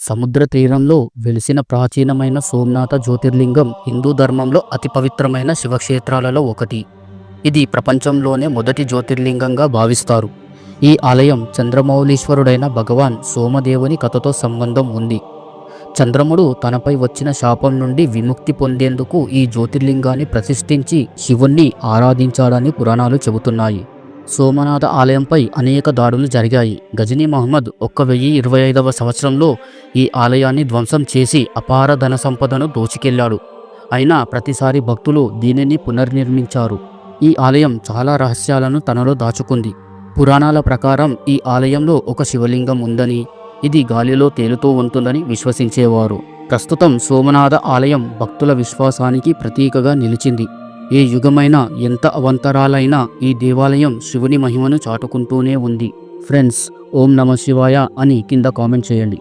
సముద్ర తీరంలో వెలిసిన ప్రాచీనమైన సోమనాథ జ్యోతిర్లింగం హిందూ ధర్మంలో అతి పవిత్రమైన శివక్షేత్రాలలో ఒకటి. ఇది ప్రపంచంలోనే మొదటి జ్యోతిర్లింగంగా భావిస్తారు. ఈ ఆలయం చంద్రమౌళీశ్వరుడైన భగవాన్ సోమదేవుని కథతో సంబంధం ఉంది. చంద్రముడు తనపై వచ్చిన శాపం నుండి విముక్తి పొందేందుకు ఈ జ్యోతిర్లింగాన్ని ప్రతిష్ఠించి శివుణ్ణి ఆరాధించాడని పురాణాలు చెబుతున్నాయి. సోమనాథ ఆలయంపై అనేక దాడులు జరిగాయి. గజనీ మహమ్మద్ ఒక్క వెయ్యి ఇరవై ఐదవ సంవత్సరంలో ఈ ఆలయాన్ని ధ్వంసం చేసి అపార ధన సంపదను దోచుకెళ్ళాడు. అయినా ప్రతిసారి భక్తులు దీనిని పునర్నిర్మించారు. ఈ ఆలయం చాలా రహస్యాలను తనలో దాచుకుంది. పురాణాల ప్రకారం ఈ ఆలయంలో ఒక శివలింగం ఉందని ఇది గాలిలో తేలుతూ ఉంటుందని విశ్వసించేవారు. ప్రస్తుతం సోమనాథ ఆలయం భక్తుల విశ్వాసానికి ప్రతీకగా నిలిచింది. ఏ యుగమైనా ఎంత అవంతరాలైనా ఈ దేవాలయం శివుని మహిమను చాటుకుంటూనే ఉంది. ఫ్రెండ్స్ ఓం నమ శివాయ అని కింద కామెంట్ చేయండి.